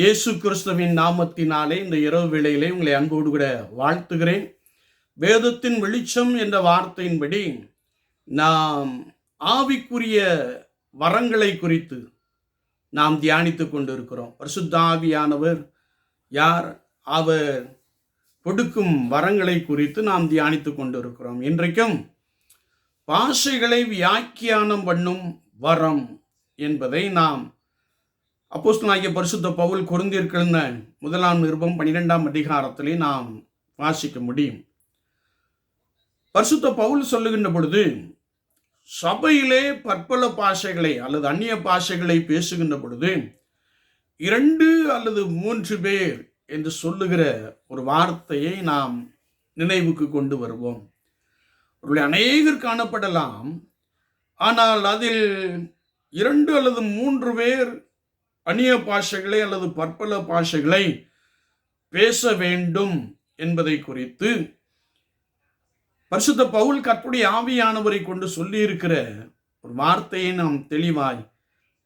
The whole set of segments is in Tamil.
இயேசு கிறிஸ்துவின் நாமத்தினாலே இந்த இரவு வேளையிலே உங்களை அன்போடு கூட வாழ்த்துகிறேன். வேதத்தின் வெளிச்சம் என்ற வார்த்தையின்படி நாம் ஆவிக்குரிய வரங்களை குறித்து நாம் தியானித்து கொண்டிருக்கிறோம். பரிசுத்த ஆவியானவர் யார்? அவர் கொடுக்கும் வரங்களை குறித்து நாம் தியானித்து கொண்டிருக்கிறோம். இன்றைக்கும் பாஷைகளை வியாக்கியானம் பண்ணும் வரம் என்பதை நாம் அப்போஸ்தனாகிய பரிசுத்த பவுல் கொருந்திருக்கிற முதலாம் நிருபம் பன்னிரெண்டாம் அதிகாரத்திலே நாம் வாசிக்க முடியும். பரிசுத்த பவுல் சொல்லுகின்ற பொழுது சபையிலே பற்பல பாஷைகளை அல்லது அந்நிய பாஷைகளை பேசுகின்ற பொழுது இரண்டு அல்லது மூன்று பேர் என்று சொல்லுகிற ஒரு வார்த்தையை நாம் நினைவுக்கு கொண்டு வருவோம். அவர்கள் அநேகர் காணப்படலாம். ஆனால் அதில் இரண்டு அல்லது மூன்று பேர் அந்நிய பாஷைகளை அல்லது பற்பல பாஷைகளை பேச வேண்டும் என்பதை குறித்து பரிசுத்த பவுல் கற்புடைய ஆவியானவரை கொண்டு சொல்லியிருக்கிற ஒரு வார்த்தையை நாம் தெளிவாய்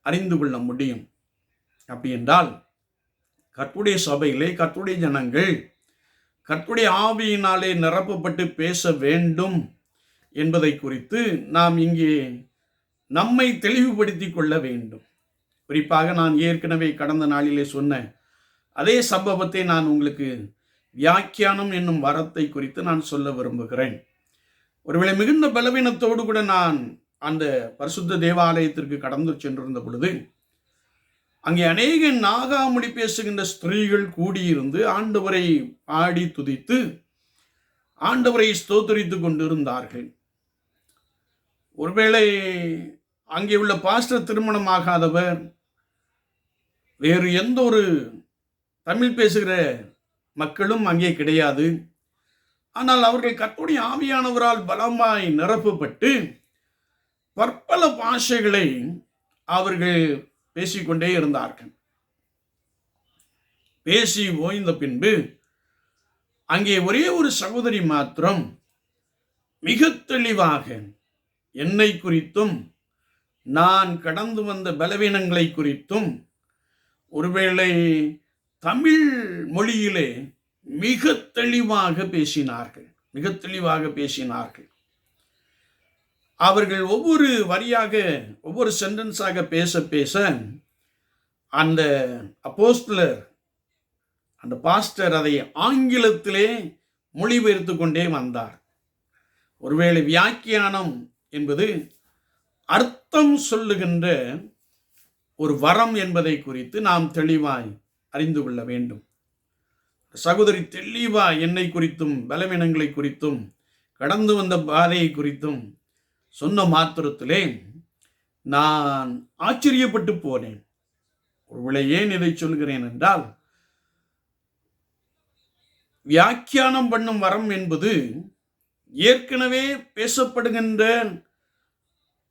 அறிந்து கொள்ள முடியும். அப்படி என்றால் கற்புடைய சபையிலே கற்புடைய ஜனங்கள் கற்புடைய ஆவியினாலே நிரப்பப்பட்டு பேச வேண்டும் என்பதை குறித்து நாம் இங்கே நம்மை தெளிவுபடுத்தி கொள்ள வேண்டும். குறிப்பாக நான் ஏற்கனவே கடந்த நாளிலே சொன்ன அதே சம்பவத்தை நான் உங்களுக்கு வியாக்கியானம் என்னும் வரத்தை குறித்து நான் சொல்ல விரும்புகிறேன். ஒருவேளை மிகுந்த பலவீனத்தோடு கூட நான் அந்த பரிசுத்த தேவாலயத்திற்கு கடந்து சென்றிருந்த பொழுது அங்கே அநேக நாகாமொழி பேசுகின்ற ஸ்திரீகள் கூடியிருந்து ஆண்டவரை ஆடி துதித்து ஆண்டவரை ஸ்தோத்தரித்து கொண்டிருந்தார்கள். ஒருவேளை அங்கே உள்ள பாஸ்டர் திருமணமாகாதவர் வேறு எந்த ஒரு தமிழ் பேசுகிற மக்களும் அங்கே கிடையாது. ஆனால் அவர்கள் கத்துடைய ஆவியானவரால் பலமாய் நிரப்பப்பட்டு பற்பல பாஷைகளை அவர்கள் பேசிக்கொண்டே இருந்தார்கள். பேசி ஓய்ந்த பின்பு அங்கே ஒரே ஒரு சகோதரி மாத்திரம் மிக தெளிவாக என்னை குறித்தும் நான் கடந்து வந்த பலவீனங்களை குறித்தும் ஒருவேளை தமிழ் மொழியிலே மிக தெளிவாக பேசினார்கள் மிக தெளிவாக பேசினார்கள். அவர்கள் ஒவ்வொரு வரியாக ஒவ்வொரு சென்டென்ஸாக பேச பேச அந்த அப்போஸ்டலர் அந்த பாஸ்டர் அதை ஆங்கிலத்திலே மொழிபெயர்த்து கொண்டே வந்தார். ஒருவேளை வியாக்கியானம் என்பது அர்த்தம் சொல்லுகின்ற ஒரு வரம் என்பதை குறித்து நாம் தெளிவாய் அறிந்து கொள்ள வேண்டும். சகோதரி தெளிவா என்னை குறித்தும் பலவீனங்களை குறித்தும் கடந்து வந்த பாதையை குறித்தும் சொன்ன மாத்திரத்திலே நான் ஆச்சரியப்பட்டு போனேன். ஒருவேளை ஏன் இதை சொல்கிறேன் என்றால் வியாக்கியானம் பண்ணும் வரம் என்பது ஏற்கனவே பேசப்படுகின்ற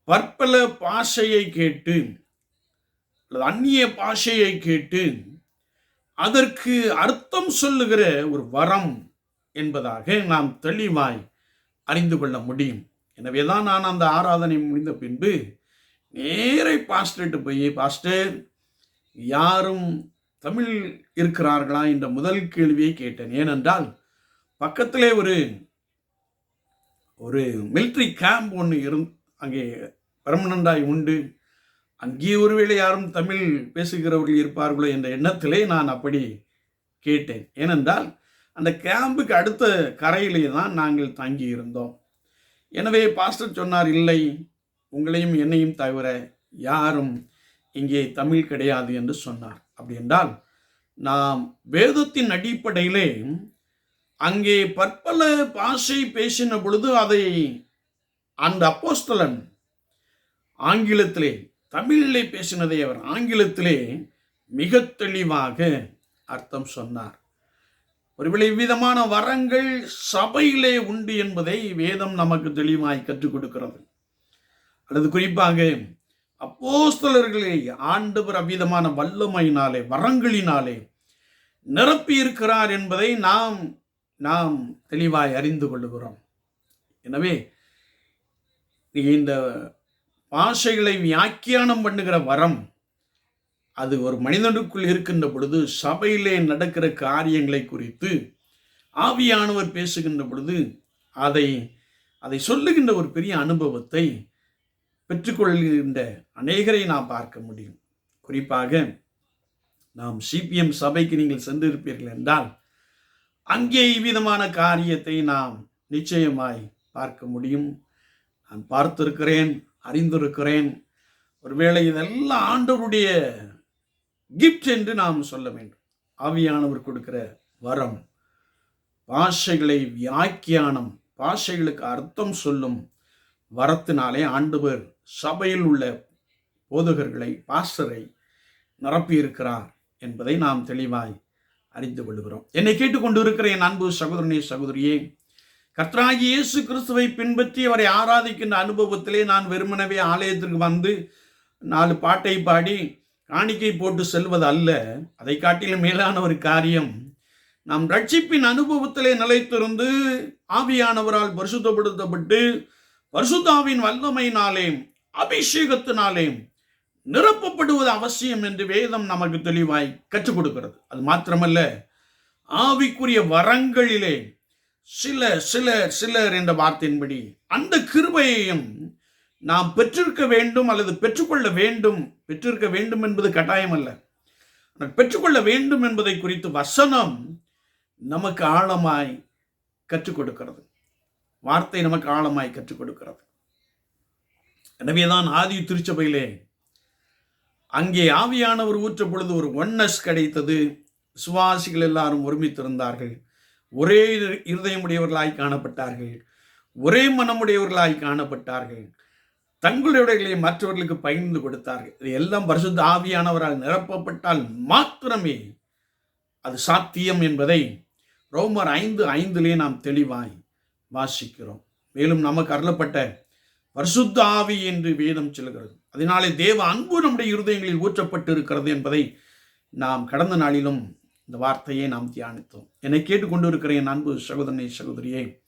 பற்பல பாஷையை கேட்டு அல்லது அந்நிய பாஷையை கேட்டு அதற்கு அர்த்தம் சொல்லுகிற ஒரு வரம் என்பதாக நாம் தெளிவாய் அறிந்து கொள்ள முடியும். எனவே தான் நான் அந்த ஆராதனை முடிந்த பின்பு நேரை பாஸ்டர்கிட்ட போய் பாஸ்டர் யாரும் தமிழ் இருக்கிறார்களா? என்ற முதல் கேள்வியை கேட்டேன். ஏனென்றால் பக்கத்திலே ஒரு ஒரு மிலிட்ரி கேம்ப் ஒன்று இருந் அங்கே பர்மனண்டாய் உண்டு. அங்கே ஒருவேளை யாரும் தமிழ் பேசுகிறவர்கள் இருப்பார்களோ என்ற எண்ணத்திலே நான் அப்படி கேட்டேன். ஏனென்றால் அந்த கேம்புக்கு அடுத்த கரையிலே தான் நாங்கள் தங்கியிருந்தோம். எனவே பாஸ்டர் சொன்னார் இல்லை உங்களையும் என்னையும் தவிர யாரும் இங்கே தமிழ் கிடையாது என்று சொன்னார். அப்படி என்றால் நாம் வேதத்தின் அடிப்படையிலே அங்கே பற்பல பாஷை பேசின பொழுது அதை அந்த அப்போஸ்தலன் ஆங்கிலத்திலே தமிழிலே பேசினதை அவர் ஆங்கிலத்திலே மிக தெளிவாக அர்த்தம் சொன்னார். ஒருவேளை இவ்விதமான வரங்கள் சபையிலே உண்டு என்பதை வேதம் நமக்கு தெளிவாய் கற்றுக் கொடுக்கிறது. அல்லது குறிப்பாக அப்போஸ்தலர்களை ஆண்டவர் அவ்விதமான வல்லமையினாலே வரங்களினாலே நிரப்பி இருக்கிறார் என்பதை நாம் நாம் தெளிவாய் அறிந்து கொள்ளுகிறோம். எனவே இந்த பாஷைகளை வியாக்கியானம் பண்ணுகிற வரம். அது ஒரு மனிதனுக்குள் இருக்கின்ற பொழுது சபையிலே நடக்கிற காரியங்களை குறித்து ஆவியானவர் பேசுகின்ற பொழுது அதை அதை சொல்லுகின்ற ஒரு பெரிய அனுபவத்தை பெற்றுக்கொள்கின்ற அநேகரை நாம் பார்க்க முடியும். குறிப்பாக நாம் சிபிஎம் சபைக்கு நீங்கள் சென்றிருப்பீர்கள் என்றால் அங்கே இவ்விதமான காரியத்தை நாம் நிச்சயமாய் பார்க்க முடியும். நான் பார்த்திருக்கிறேன். அறிந்திருக்கிறேன். ஒருவேளை இதெல்லாம் ஆண்டவருடைய கிஃப்ட் என்று நாம் சொல்ல வேண்டும். ஆவியானவர் கொடுக்கிற வரம் பாஷைகளை வியாக்கியானம் பாஷைகளுக்கு அர்த்தம் சொல்லும் வரத்தினாலே ஆண்டவர் சபையில் உள்ள போதகர்களை பாஸ்டரை நிரப்பியிருக்கிறார் என்பதை நாம் தெளிவாய் அறிந்து கொள்கிறோம். என்னை கேட்டுக்கொண்டு இருக்கிற என் அன்பு சகோதரனே சகோதரியே கர்த்தராகி இயேசு கிறிஸ்துவை பின்பற்றி அவரை ஆராதிக்கின்ற அனுபவத்திலே நான் வெறுமனவே ஆலயத்திற்கு வந்து நாலு பாட்டை பாடி காணிக்கை போட்டு செல்வது அல்ல. அதை காட்டிலும் மேலான ஒரு காரியம். நாம் ரட்சிப்பின் அனுபவத்திலே நிலைத்திருந்து ஆவியானவரால் பரிசுத்தப்படுத்தப்பட்டு பரிசுத்தாவின் வல்லமையினாலே அபிஷேகத்தினாலே நிரப்பப்படுவது அவசியம் என்று வேதம் நமக்கு தெளிவாய் கற்றுக் கொடுக்கிறது. அது மாத்திரமல்ல ஆவிக்குரிய வரங்களிலே சிலர் சிலர் சிலர் என்ற வார்த்தையின்படி அந்த கிருபையையும் நாம் பெற்றிருக்க வேண்டும் அல்லது பெற்றுக்கொள்ள வேண்டும். பெற்றிருக்க வேண்டும் என்பது கட்டாயம் அல்ல. ஆனால் பெற்றுக்கொள்ள வேண்டும் என்பதை குறித்து வசனம் நமக்கு ஆழமாய் கற்றுக் கொடுக்கிறது. வார்த்தை நமக்கு ஆழமாய் கற்றுக் கொடுக்கிறது. எனவேதான் ஆதி திருச்சபையிலே அங்கே ஆவியானவர் ஊற்ற பொழுது ஒரு ஒன்னஸ் கிடைத்தது. சுவாசிகள் எல்லாரும் ஒருமித்திருந்தார்கள். ஒரே இருதயமுடையவர்களாய் காணப்பட்டார்கள். ஒரே மனமுடையவர்களாய் காணப்பட்டார்கள். தங்களுடைய மற்றவர்களுக்கு பகிர்ந்து கொடுத்தார்கள். இது எல்லாம் பரிசுத்த ஆவியானவரால் நிரப்பப்பட்டால் மாத்திரமே அது சாத்தியம் என்பதை ரோமர் ஐந்து ஐந்திலே நாம் தெளிவாய் வாசிக்கிறோம். மேலும் நமக்கு அருளப்பட்ட பரிசுத்த ஆவி என்று வேதம் செல்கிறது. அதனாலே தேவ அன்பு நம்முடைய இருதயங்களில் ஊற்றப்பட்டு இருக்கிறது என்பதை நாம் கடந்த நாளிலும் இந்த வார்த்தையை நாம் தியானித்தோம். என்னை கேட்டுக்கொண்டு இருக்கிறேன் அன்பு சகோதரனை சகோதரியே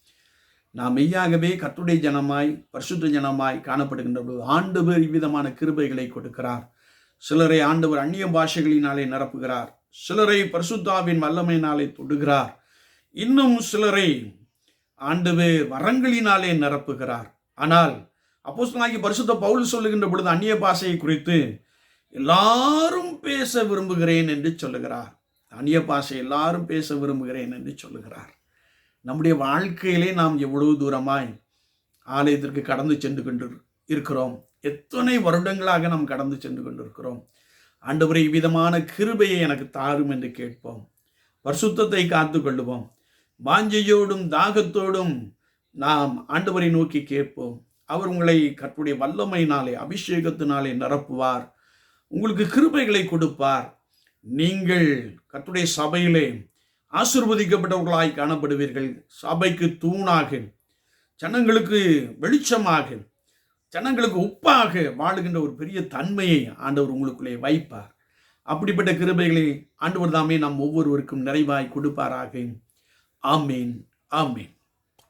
நாம் மெய்யாகவே கத்துடைய ஜனமாய் பரிசுத்த ஜனமாய் காணப்படுகின்ற பொழுது ஆண்டவர் இவ்விதமான கிருபைகளை கொடுக்கிறார். சிலரை ஆண்டவர் அந்நிய பாஷைகளினாலே நிரப்புகிறார். சிலரை பரிசுத்தாவின் வல்லமையினாலே தொடுகிறார். இன்னும் சிலரை ஆண்டவர் வரங்களினாலே நிரப்புகிறார். ஆனால் அப்போஸ்தலாகி பரிசுத்த பவுல் சொல்லுகின்ற பொழுது அந்நிய பாஷையை குறித்து எல்லாரும் பேச விரும்புகிறேன் என்று சொல்லுகிறார். அந்நிய பாஷை எல்லாரும் பேச விரும்புகிறேன் என்று சொல்லுகிறார். நம்முடைய வாழ்க்கையிலே நாம் எவ்வளவு தூரமாய் ஆலயத்திற்கு கடந்து சென்று கொண்டு இருக்கிறோம். எத்தனை வருடங்களாக நாம் கடந்து சென்று கொண்டிருக்கிறோம். ஆண்டவரை விதமான கிருபையை எனக்கு தாரும் என்று கேட்போம். பரிசுத்தத்தை காத்து கொள்ளுவோம். வாஞ்சையோடும் தாகத்தோடும் நாம் ஆண்டவரை நோக்கி கேட்போம். அவர் உங்களை கற்றுடைய வல்லமையினாலே அபிஷேகத்தினாலே நிரப்புவார். உங்களுக்கு கிருபைகளை கொடுப்பார். நீங்கள் கத்துடைய சபையிலே ஆசிர்வதிக்கப்பட்டவர்களாய் காணப்படுவீர்கள். சபைக்கு தூணாக ஜனங்களுக்கு வெளிச்சமாக ஜனங்களுக்கு உப்பாக வாழுகின்ற ஒரு பெரிய தன்மையை ஆண்டவர் உங்களுக்குள்ளே வைப்பார். அப்படிப்பட்ட கிருபைகளை ஆண்டவர் தாமே நாம் ஒவ்வொருவருக்கும் நிறைவாய் கொடுப்பாராக. ஆமீன் ஆமீன்.